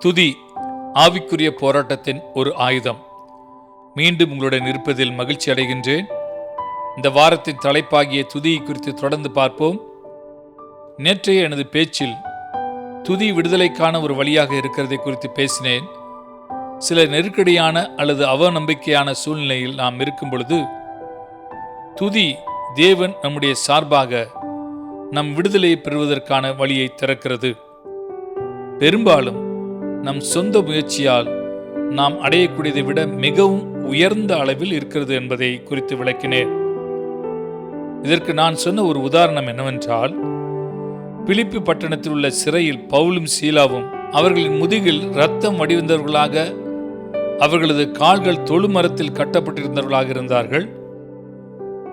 துதி ஆவிக்குரிய போராட்டத்தின் ஒரு ஆயுதம். மீண்டும் உங்களுடன் இருப்பதில் மகிழ்ச்சி அடைகின்றேன். இந்த வாரத்தின் தலைப்பாகிய துதியை குறித்து தொடர்ந்து பார்ப்போம். நேற்றைய எனது பேச்சில் துதி விடுதலைக்கான ஒரு வழியாக இருக்கிறதை குறித்து பேசினேன். சில நெருக்கடியான அல்லது அவநம்பிக்கையான சூழ்நிலையில் நாம் இருக்கும் பொழுது துதி தேவன் நம்முடைய சார்பாக நம் விடுதலையை பெறுவதற்கான வழியை திறக்கிறது. பெரும்பாலும் நம் சொந்த முயற்சியால் நாம் அடையக்கூடியதை விட மிகவும் உயர்ந்த அளவில் இருக்கிறது என்பதை குறித்து விளக்கினேன். இதற்கு நான் சொன்ன ஒரு உதாரணம் என்னவென்றால் பிலிப்பி பட்டணத்தில் உள்ள சிறையில் பவுலும் சீலாவும் அவர்களின் முதுகில் ரத்தம் வடிவந்தவர்களாக அவர்களது கால்கள் தொழுமரத்தில் கட்டப்பட்டிருந்தவர்களாக இருந்தார்கள்.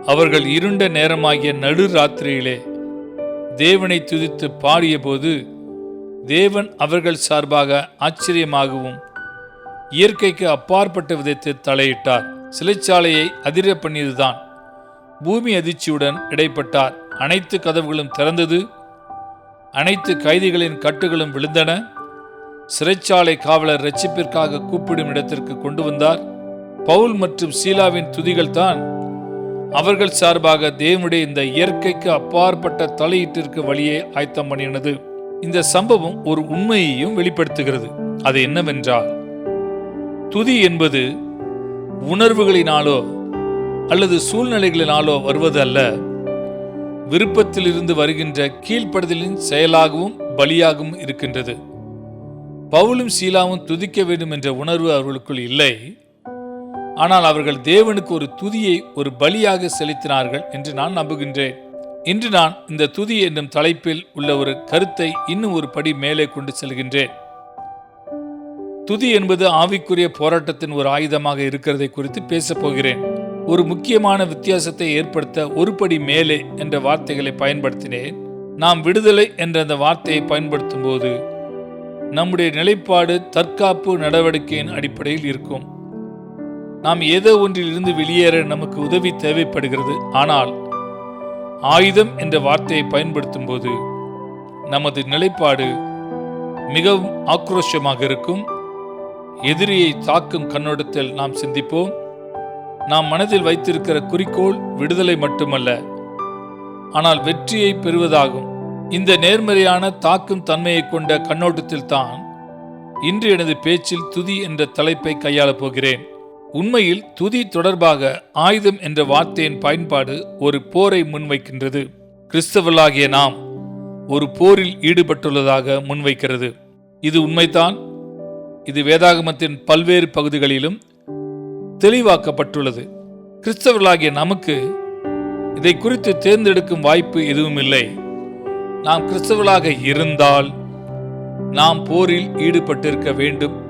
அவர்கள் இருண்ட நேரமாகிய நடு ராத்திரியிலே தேவனை துதித்து பாடியபோது தேவன் அவர்கள் சார்பாக ஆச்சரியமாகவும் இயற்கைக்கு அப்பாற்பட்ட விதத்தில் தலையிட்டார். சிறைச்சாலையை அதிர பண்ணியதுதான் பூமி அதிர்ச்சியுடன் இடைப்பட்டார். அனைத்து கதவுகளும் திறந்தது. அனைத்து கைதிகளின் கட்டுகளும் விழுந்தன. சிறைச்சாலை காவலர் ரட்சிப்பிற்காக கூப்பிடும் இடத்திற்கு கொண்டு வந்தார். பவுல் மற்றும் சீலாவின் துதிகள் தான் அவர்கள் சார்பாக தேவனுடைய இந்த இயற்கைக்கு அப்பாற்பட்ட தலையீட்டிற்கு வழியே ஆயத்தம் பண்ணினது. இந்த சம்பவம் ஒரு உண்மையையும் வெளிப்படுத்துகிறது. அது என்னவென்றால் துதி என்பது உணர்வுகளினாலோ அல்லது சூழ்நிலைகளினாலோ வருவது அல்ல. விருப்பத்திலிருந்து வருகின்ற கீழ்ப்படுதலின் செயலாகவும் பலியாகவும் இருக்கின்றது. பவுலும் சீலாவும் துதிக்க வேண்டும் என்ற உணர்வு அவர்களுக்குள் இல்லை. ஆனால் அவர்கள் தேவனுக்கு ஒரு துதியை ஒரு பலியாக செலுத்தினார்கள் என்று நான் நம்புகின்றேன். இன்று நான் இந்த துதி என்னும் தலைப்பில் உள்ள ஒரு கருத்தை இன்னும் ஒரு படி மேலே கொண்டு செல்கின்றேன். துதி என்பது ஆவிக்குரிய போராட்டத்தின் ஒரு ஆயுதமாக இருக்கிறதை குறித்து பேசப் போகிறேன். ஒரு முக்கியமான வித்தியாசத்தை ஏற்படுத்த ஒரு படி மேலே என்ற வார்த்தைகளை பயன்படுத்தினேன். நாம் விடுதலை என்ற அந்த வார்த்தையை பயன்படுத்தும் போது நம்முடைய நிலைப்பாடு தற்காப்பு நடவடிக்கையின் அடிப்படையில் இருக்கும். நாம் ஏதோ ஒன்றில் இருந்து வெளியேற நமக்கு உதவி தேவைப்படுகிறது. ஆனால் ஆயுதம் என்ற வார்த்தையை பயன்படுத்தும் போது நமது நிலைப்பாடு மிகவும் ஆக்ரோஷமாக இருக்கும். எதிரியை தாக்கும் கண்ணோட்டத்தில் நாம் சிந்திப்போம். நாம் மனதில் வைத்திருக்கிற குறிக்கோள் விடுதலை மட்டுமல்ல ஆனால் வெற்றியை பெறுவதாகும். இந்த நேர்மறையான தாக்கும் தன்மையை கொண்ட கண்ணோட்டத்தில் தான் இன்று எனது பேச்சில் துதி என்ற தலைப்பை கையாளப் போகிறேன். உண்மையில் துதி தொடர்பாக ஆயுதம் என்ற வார்த்தையின் பயன்பாடு ஒரு போரை முன்வைக்கின்றது. கிறிஸ்தவர்களாகிய நாம் ஒரு போரில் ஈடுபட்டுள்ளதாக முன்வைக்கிறது. இது உண்மைதான். இது வேதாகமத்தின் பல்வேறு பகுதிகளிலும் தெளிவாக்கப்பட்டுள்ளது. கிறிஸ்தவர்களாகிய நமக்கு இதை குறித்து தேர்ந்தெடுக்கும் வாய்ப்பு எதுவும் இல்லை நாம் கிறிஸ்தவர்களாக இருந்தால் நாம் போரில் ஈடுபட்டிருக்க வேண்டும்.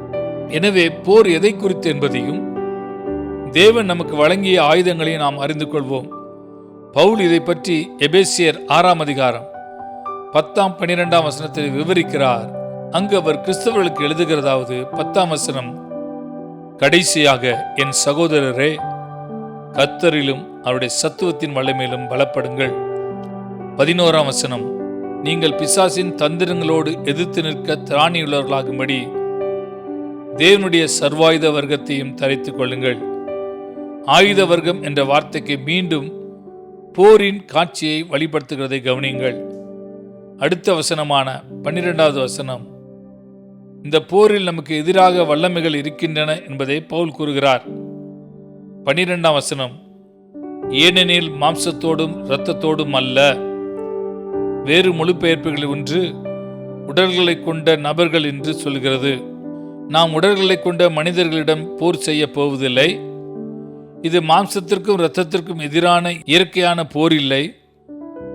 எனவே போர் எதை குறித்து என்பதையும் தேவன் நமக்கு வழங்கிய ஆயுதங்களையும் நாம் அறிந்து கொள்வோம் பவுல் இதை பற்றி எபேசியர் ஆறாம் அதிகாரம் பத்தாம் பனிரெண்டாம் வசனத்தில் விவரிக்கிறார். அங்கு அவர் கிறிஸ்தவர்களுக்கு எழுதுகிறதாவது பத்தாம் வசனம் கடைசியாக என் சகோதரரே கத்தரிலும் அவருடைய சத்துவத்தின் வல்லமையிலும் பலப்படுங்கள். பதினோராம் வசனம் நீங்கள் பிசாசின் தந்திரங்களோடு எதிர்த்து நிற்க திராணியுள்ளவர்களாகும்படி தேவனுடைய சர்வாயுத வர்க்கத்தையும் தரித்துக் கொள்ளுங்கள். ஆயுத வர்க்கம் என்ற வார்த்தைக்கு மீண்டும் போரின் காட்சியை வழிபடுத்துகிறதை கவனியுங்கள். அடுத்த வசனமான பன்னிரெண்டாவது வசனம். இந்த போரில் நமக்கு எதிராக வல்லமைகள் இருக்கின்றன என்பதை பவுல் கூறுகிறார். பனிரெண்டாம் வசனம். ஏனெனில் மாம்சத்தோடும் இரத்தத்தோடும் அல்ல. வேறு மொழிபெயர்ப்புகளில் ஒன்று உடல்களை கொண்ட நபர்கள் என்று சொல்கிறது. நாம் உடல்களை கொண்ட மனிதர்களிடம் போர் செய்ய போவதில்லை. இது மாம்சத்திற்கும் இரத்தத்திற்கும் எதிரான இயற்கையான போர் இல்லை.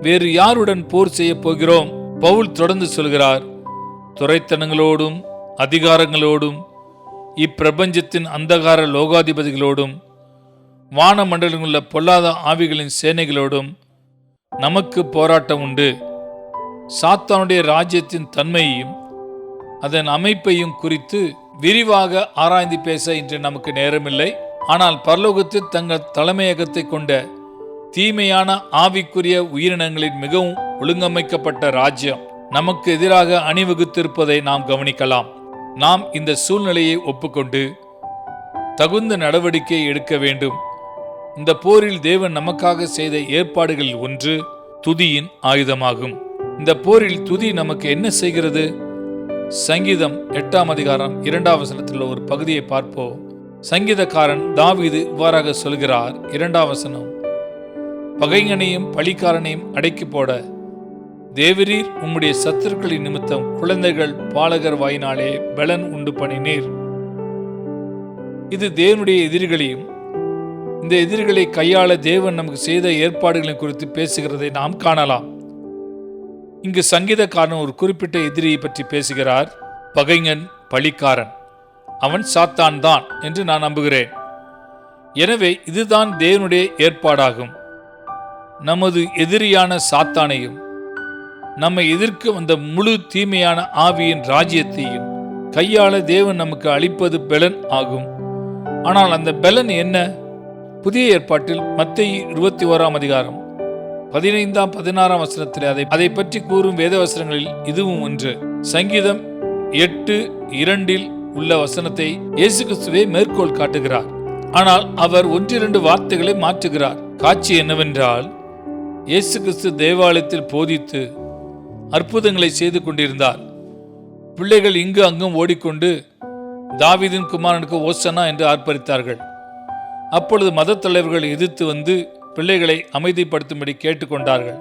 வேறு யாருடன் போர் செய்ய போகிறோம்? பவுல் தொடர்ந்து சொல்கிறார் துறைத்தனங்களோடும் அதிகாரங்களோடும் இப்பிரபஞ்சத்தின் அந்தகார லோகாதிபதிகளோடும் வானமண்டலங்களில் உள்ள பொல்லாத ஆவிகளின் சேனைகளோடும் நமக்கு போராட்டம் உண்டு. சாத்தானுடைய ராஜ்யத்தின் தன்மையையும் அதன் அமைப்பையும் குறித்து விரிவாக ஆராய்ந்து பேச இன்று நமக்கு நேரமில்லை. ஆனால் பரலோகத்தில் தங்கள் தலைமையகத்தை கொண்ட தீமையான ஆவிக்குரிய உயிரினங்களின் மிகவும் ஒழுங்கமைக்கப்பட்ட ராஜ்யம் நமக்கு எதிராக அணிவகுத்திருப்பதை நாம் கவனிக்கலாம். நாம் இந்த சூழ்நிலையை ஒப்புக்கொண்டு தகுந்த நடவடிக்கை எடுக்க வேண்டும். இந்த போரில் தேவன் நமக்காக செய்த ஏற்பாடுகளில் ஒன்று துதியின் ஆயுதமாகும். இந்த போரில் துதி நமக்கு என்ன செய்கிறது? சங்கீதம் எட்டாம் அதிகாரம் இரண்டாம் வசனத்தில் ஒரு பகுதியை பார்ப்போம். சங்கீதக்காரன் தாவிது இவ்வாறாக சொல்கிறார். இரண்டாம் வசனம். பகைங்கனையும் பழிக்காரனையும் அடக்கி போட. தேவரீர் உம்முடைய சத்துருக்களின் நிமித்தம் குழந்தைகள் பாலகர் வாயினாலே பலன் உண்டு பண்ணினீர். இது தேவனுடைய எதிரிகளையும் இந்த எதிரிகளை கையாள தேவன் நமக்கு செய்த ஏற்பாடுகளை குறித்து பேசுகிறதை நாம் காணலாம். இங்கு சங்கீதக்காரன் ஒரு குறிப்பிட்ட எதிரியை பற்றி பேசுகிறார். பகைஞன் பழிக்காரன். அவன் சாத்தான் தான் என்று நான் நம்புகிறேன். எனவே இதுதான் தேவனுடைய ஏற்பாடாகும். நமது எதிரியான சாத்தானையும் நம்மை எதிர்க்க வந்த முழு தீமையான ஆவியின் ராஜ்யத்தையும் கையாள தேவன் நமக்கு அளிப்பது பெலன் ஆகும். ஆனால் அந்த பெலன் என்ன? புதிய ஏற்பாட்டில் மத்திய இருபத்தி ஓராம் அதிகாரம் பதினைந்தாம் பதினாறாம் வசனத்தில் அதை அதை பற்றி கூறும் வேதவசனங்களில் இதுவும் ஒன்று. சங்கீதம் எட்டு இரண்டில் உள்ள வசனத்தை இயேசு கிறிஸ்துவே மேற்கோள் காட்டுகிறார். ஆனால் அவர் ஒன்றிரண்டு வார்த்தைகளை மாற்றுகிறார். காட்சி என்னவென்றால் இயேசு கிறிஸ்து தேவாலயத்தில் போதித்து அற்புதங்களை செய்து கொண்டிருந்தார். பிள்ளைகள் இங்கு அங்கும் ஓடிக்கொண்டு தாவிதின் குமாரனுக்கு ஓசனா என்று ஆர்ப்பரித்தார்கள். அப்பொழுது மத தலைவர்கள் எதிர்த்து வந்து பிள்ளைகளை அமைதிப்படுத்தும்படி கேட்டுக்கொண்டார்கள்.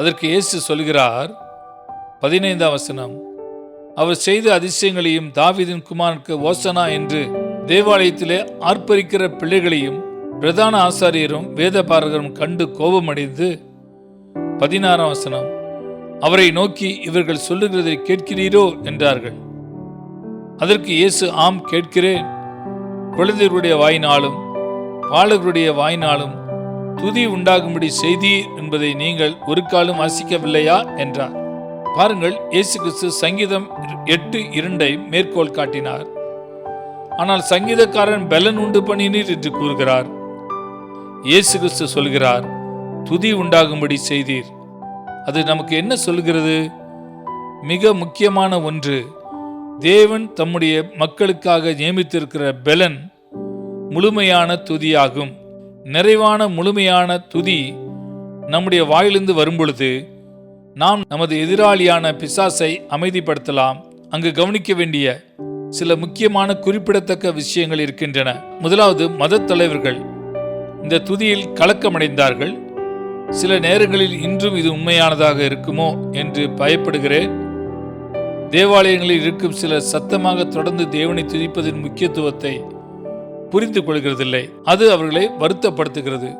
அதற்கு இயேசு சொல்கிறார் பதினைந்தாம் வசனம் அவர் செய்த அதிசயங்களையும் தாவிதின் குமாருக்கு ஓசனா என்று தேவாலயத்திலே ஆர்ப்பரிக்கிற பிள்ளைகளையும் பிரதான ஆசாரியரும் வேதபாரகரும் கண்டு கோபமடைந்து பதினாறாம் வசனம் அவரை நோக்கி இவர்கள் சொல்லுகிறதை கேட்கிறீரோ என்றார்கள். அதற்கு இயேசு ஆம் கேட்கிறேன். குழந்தைகளுடைய வாயினாலும் பாலகருடைய வாயினாலும் துதி உண்டாகும்படி செய்தீர் என்பதை நீங்கள் ஒரு காலம் வாசிக்கவில்லையா என்றார். பாருங்கள் இயேசு கிறிஸ்து சங்கீதம் எட்டு இரண்டை மேற்கோள் காட்டினார். ஆனால் சங்கீதக்காரன் பலன் உண்டு பண்ணினீர் என்று கூறுகிறார். இயேசு கிறிஸ்து சொல்கிறார் துதி உண்டாகும்படி செய்தீர். அது நமக்கு என்ன சொல்கிறது? மிக முக்கியமான ஒன்று தேவன் தம்முடைய மக்களுக்காக நியமித்திருக்கிற பெலன் முழுமையான துதியாகும். நிறைவான முழுமையான துதி நம்முடைய வாயிலிருந்து வரும்பொழுது நாம் நமது எதிராளியான பிசாசை அமைதிப்படுத்தலாம். அங்கு கவனிக்க வேண்டிய சில முக்கியமான குறிப்பிடத்தக்க விஷயங்கள் இருக்கின்றன. முதலாவது மதத் தலைவர்கள். இந்த துதியில் கலக்கமடைந்தார்கள். சில நேரங்களில் இன்றும் இது உண்மையானதாக இருக்குமோ என்று பயப்படுகிறேன். தேவாலயங்களில் இருக்கும் சில சத்தமாக தொடர்ந்து தேவனை துதிப்பதின் முக்கியத்துவத்தை புரிந்து கொள்கிறதில்லை அது அவர்களை வருத்தப்படுத்துகிறது.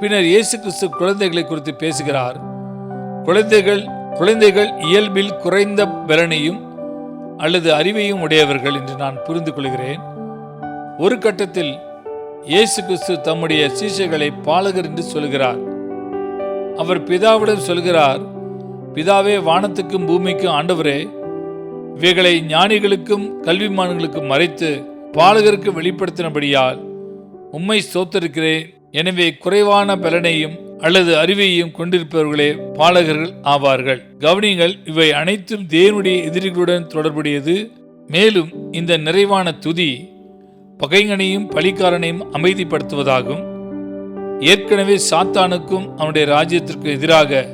பின்னர் இயேசு கிறிஸ்து குழந்தைகளை குறித்து பேசுகிறார். குழந்தைகள் குழந்தைகள் இயல்பில் குறைந்த பலனையும் அல்லது அறிவையும் உடையவர்கள் என்று நான் புரிந்து கொள்கிறேன். ஒரு கட்டத்தில் இயேசு கிறிஸ்து தம்முடைய சீசைகளை பாலகர் என்று சொல்கிறார். அவர் பிதாவிடம் சொல்கிறார் பிதாவே வானத்துக்கும் பூமிக்கும் ஆண்டவரே இவைகளை ஞானிகளுக்கும் கல்விமான்களுக்கும் மறைத்து பாலகருக்கு வெளிப்படுத்தினபடியால் உம்மை சோத்திருக்கிறேன் எனவே குறைவான பலனையும் அல்லது அறிவையும் கொண்டிருப்பவர்களே பாலகர்கள் ஆவார்கள். கவனிங்கள் இவை அனைத்தும் தேவனுடைய எதிரிகளுடன் தொடர்புடையது. மேலும் இந்த நிறைவான துதி பகைங்கனையும் பழிக்காரனையும் அமைதிப்படுத்துவதாகும். ஏற்கனவே சாத்தானுக்கும் அவனுடைய ராஜ்யத்திற்கு எதிராக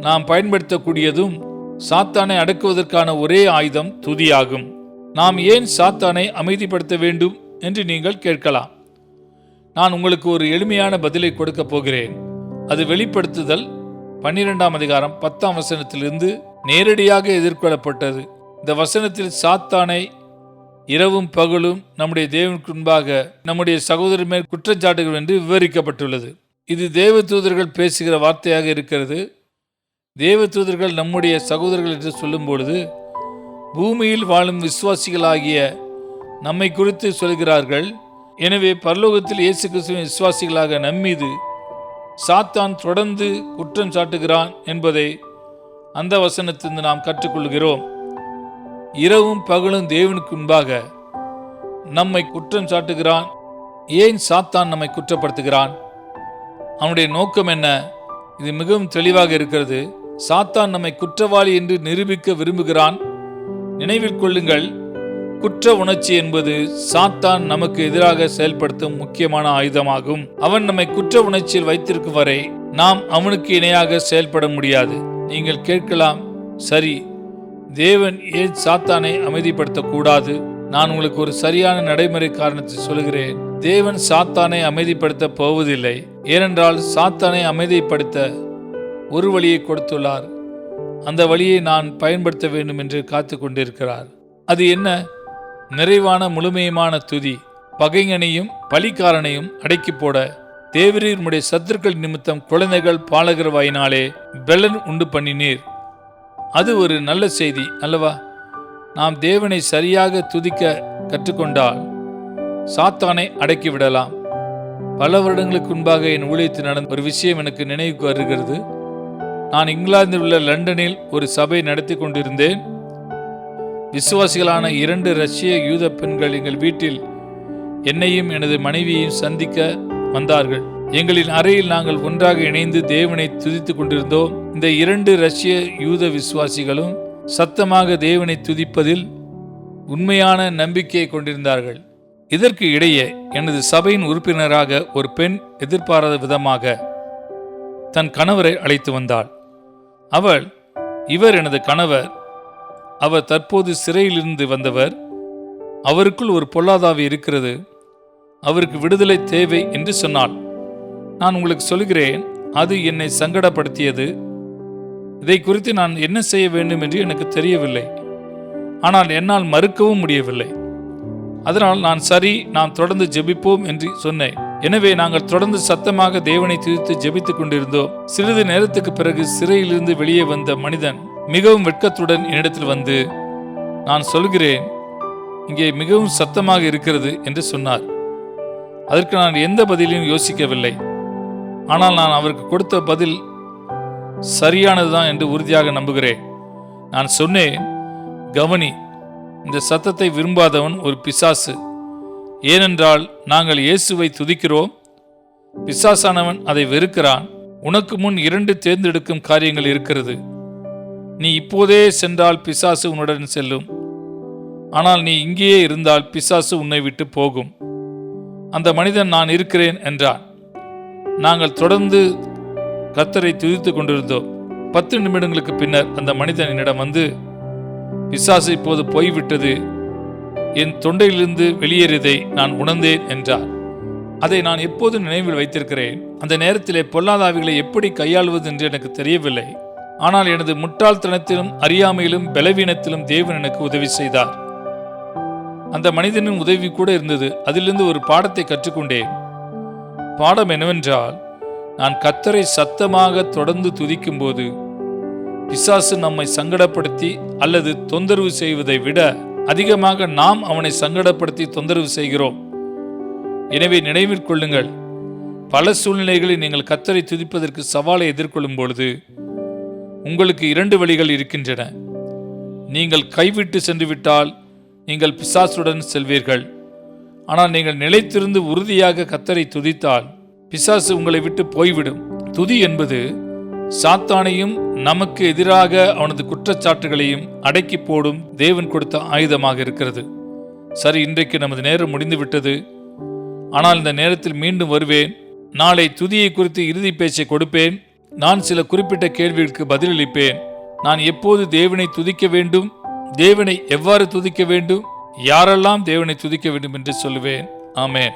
நாம் பயன்படுத்தக்கூடியதும் சாத்தானை அடக்குவதற்கான ஒரே ஆயுதம் துதியாகும். நாம் ஏன் சாத்தானை அமைதிப்படுத்த வேண்டும் என்று நீங்கள் கேட்கலாம். நான் உங்களுக்கு ஒரு எளிமையான பதிலை கொடுக்க போகிறேன். அது வெளிப்படுத்துதல் பன்னிரெண்டாம் அதிகாரம் பத்தாம் வசனத்திலிருந்து நேரடியாக எதிர்கொள்ளப்பட்டது. இந்த வசனத்தில் சாத்தானை இரவும் பகலும் நம்முடைய தேவனுக்கு முன்பாக நம்முடைய சகோதரர் மேல் குற்றச்சாட்டுகள் என்று விவரிக்கப்பட்டுள்ளது. இது தேவ தூதர்கள் பேசுகிற வார்த்தையாக இருக்கிறது. தேவ தூதர்கள் நம்முடைய சகோதரர்கள் என்று சொல்லும் பொழுது பூமியில் வாழும் விசுவாசிகளாகிய நம்மை குறித்து சொல்கிறார்கள் எனவே பரலோகத்தில் இயேசு கிறிஸ்துவின் விசுவாசிகளாக நம்மீது சாத்தான் தொடர்ந்து குற்றம் சாட்டுகிறான் என்பதை அந்த வசனத்திலிருந்து நாம் கற்றுக்கொள்கிறோம். இரவும் பகலும் தேவனுக்கு முன்பாக நம்மை குற்றம் சாட்டுகிறான். ஏன் சாத்தான் நம்மை குற்றப்படுத்துகிறான்? அவனுடைய நோக்கம் என்ன? இது மிகவும் தெளிவாக இருக்கிறது. சாத்தான் நம்மை குற்றவாளி என்று நிரூபிக்க விரும்புகிறான். நினைவில் கொள்ளுங்கள் குற்ற உணர்ச்சி என்பது சாத்தான் நமக்கு எதிராக செயல்படுத்தும் முக்கியமான ஆயுதமாகும். அவன் நம்மை குற்ற உணர்ச்சியில் வைத்திருக்கும் வரை நாம் அவனுக்கு இணையாக செயல்பட முடியாது. நீங்கள் கேட்கலாம் சரி தேவன் ஏன் சாத்தானை அமைதிப்படுத்தக்கூடாது? நான் உங்களுக்கு ஒரு சரியான நடைமுறை காரணத்தை சொல்கிறேன் தேவன் சாத்தானை அமைதிப்படுத்த போவதில்லை. ஏனென்றால் சாத்தானை அமைதிப்படுத்த ஒரு வழியை கொடுத்துள்ளார். அந்த வழியை நான் பயன்படுத்த வேண்டும் என்று காத்து கொண்டிருக்கிறார். அது என்ன? நிறைவான முழுமையுமான துதி பகைஞனையும் பலிக்காரனையும் அடக்கி போட தேவரீர்முடைய சத்துருக்கள் நிமித்தம் குழந்தைகள் பாலகர் வாயினாலே பெலன் உண்டு பண்ணினீர். அது ஒரு நல்ல செய்தி அல்லவா? நாம் தேவனை சரியாக துதிக்க கற்றுக்கொண்டால் சாத்தானை அடக்கி விடலாம். பல வருடங்களுக்கு முன்பாக என் ஊழியத்தில் நடந்த ஒரு விஷயம் எனக்கு நினைவுக்கு வருகிறது. நான் இங்கிலாந்தில் உள்ள லண்டனில் ஒரு சபை நடத்தி கொண்டிருந்தேன். விசுவாசிகளான இரண்டு ரஷ்ய யூத பெண்கள் எங்கள் வீட்டில் என்னையும் எனது மனைவியையும் சந்திக்க வந்தார்கள். எங்களின் அறையில் நாங்கள் ஒன்றாக இணைந்து தேவனை துதித்துக் கொண்டிருந்தோம். இந்த இரண்டு ரஷ்ய யூத விசுவாசிகளும் சத்தமாக தேவனை துதிப்பதில் உண்மையான நம்பிக்கையை கொண்டிருந்தார்கள். இதற்கு இடையே எனது சபையின் உறுப்பினராக ஒரு பெண் எதிர்பாராத விதமாக தன் கணவரை அழைத்து வந்தாள். அவள் இவர் எனது கணவர் அவர் தற்போது சிறையிலிருந்து வந்தவர். அவருக்குள் ஒரு பொல்லாதாவி இருக்கிறது. அவருக்கு விடுதலை தேவை என்று சொன்னாள். நான் உங்களுக்கு சொல்கிறேன் அது என்னை சங்கடப்படுத்தியது. இதை குறித்து நான் என்ன செய்ய வேண்டும் என்று எனக்கு தெரியவில்லை. ஆனால் என்னால் மறுக்கவும் முடியவில்லை. அதனால் நான் சரி நாம் தொடர்ந்து ஜெபிப்போம் என்று சொன்னேன். எனவே நாங்கள் தொடர்ந்து சத்தமாக தேவனை துதித்து ஜெபித்துக் கொண்டிருந்தோம். சிறிது நேரத்துக்கு பிறகு சிறையிலிருந்து வெளியே வந்த மனிதன் மிகவும் வெட்கத்துடன் என்னிடத்தில் வந்து நான் சொல்கிறேன் இங்கே மிகவும் சத்தமாக இருக்கிறது என்று சொன்னார். அதற்கு நான் எந்த பதிலையும் யோசிக்கவில்லை. ஆனால் நான் அவருக்கு கொடுத்த பதில் சரியானதுதான் என்று உறுதியாக நம்புகிறேன். நான் சொன்னேன் கவனி இந்த சத்தத்தை விரும்பாதவன் ஒரு பிசாசு. ஏனென்றால் நாங்கள் இயேசுவை துதிக்கிறோம். பிசாசானவன் அதை வெறுக்கிறான். உனக்கு முன் இரண்டு தேர்ந்தெடுக்கும் காரியங்கள் இருக்கிறது. நீ இப்போதே சென்றால் பிசாசு உன்னுடன் செல்லும். ஆனால் நீ இங்கேயே இருந்தால் பிசாசு உன்னை விட்டு போகும். அந்த மனிதன் நான் இருக்கிறேன் என்றான். நாங்கள் தொடர்ந்து கத்தரை துதித்து கொண்டிருந்தோம். பத்து நிமிடங்களுக்கு பின்னர் அந்த மனிதன் என்னிடம் வந்து பிசாசு இப்போது போய்விட்டது. என் தொண்டையிலிருந்து வெளியேறியதை நான் உணர்ந்தேன் என்றார். அதை நான் எப்போது நினைவில் வைத்திருக்கிறேன். அந்த நேரத்திலே பொல்லாதாவிகளை எப்படி கையாளுவது என்று எனக்கு தெரியவில்லை. ஆனால் எனது முட்டாள்தனத்திலும் அறியாமையிலும் பலவீனத்திலும் தேவன் எனக்கு உதவி செய்தார். அந்த மனிதனின் உதவி கூட இருந்தது. அதிலிருந்து ஒரு பாடத்தை கற்றுக்கொண்டேன். பாடம் என்னவென்றால் நான் கத்தரை சத்தமாக தொடர்ந்து துதிக்கும்போது பிசாசு நம்மை சங்கடப்படுத்தி அல்லது தொந்தரவு செய்வதை விட அதிகமாக நாம் அவனை சங்கடப்படுத்தி தொந்தரவு செய்கிறோம். எனவே நினைவில் கொள்ளுங்கள் பல சூழ்நிலைகளில் நீங்கள் கத்தரை துதிப்பதற்கு சவாலை எதிர்கொள்ளும் பொழுது உங்களுக்கு இரண்டு வழிகள் இருக்கின்றன. நீங்கள் கைவிட்டு சென்றுவிட்டால் நீங்கள் பிசாசுடன் செல்வீர்கள். ஆனால் நீங்கள் நிலைத்திருந்து உறுதியாக கத்தரை துதித்தால் பிசாசு உங்களை விட்டு போய்விடும். துதி என்பது சாத்தானையும் நமக்கு எதிராக அவனது குற்றச்சாட்டுகளையும் அடக்கி போடும் தேவன் கொடுத்த ஆயுதமாக இருக்கிறது. சரி இன்றைக்கு நமது நேரம் முடிந்துவிட்டது. ஆனால் இந்த நேரத்தில் மீண்டும் வருவேன். நாளை துதியை குறித்து இறுதி பேச்சை கொடுப்பேன். நான் சில குறிப்பிட்ட கேள்விகளுக்கு பதிலளிப்பேன். நான் எப்போது தேவனை துதிக்க வேண்டும்? தேவனை எவ்வாறு துதிக்க வேண்டும்? யாரெல்லாம் தேவனை துதிக்க வேண்டும் என்று சொல்லுவேன். ஆமேன்.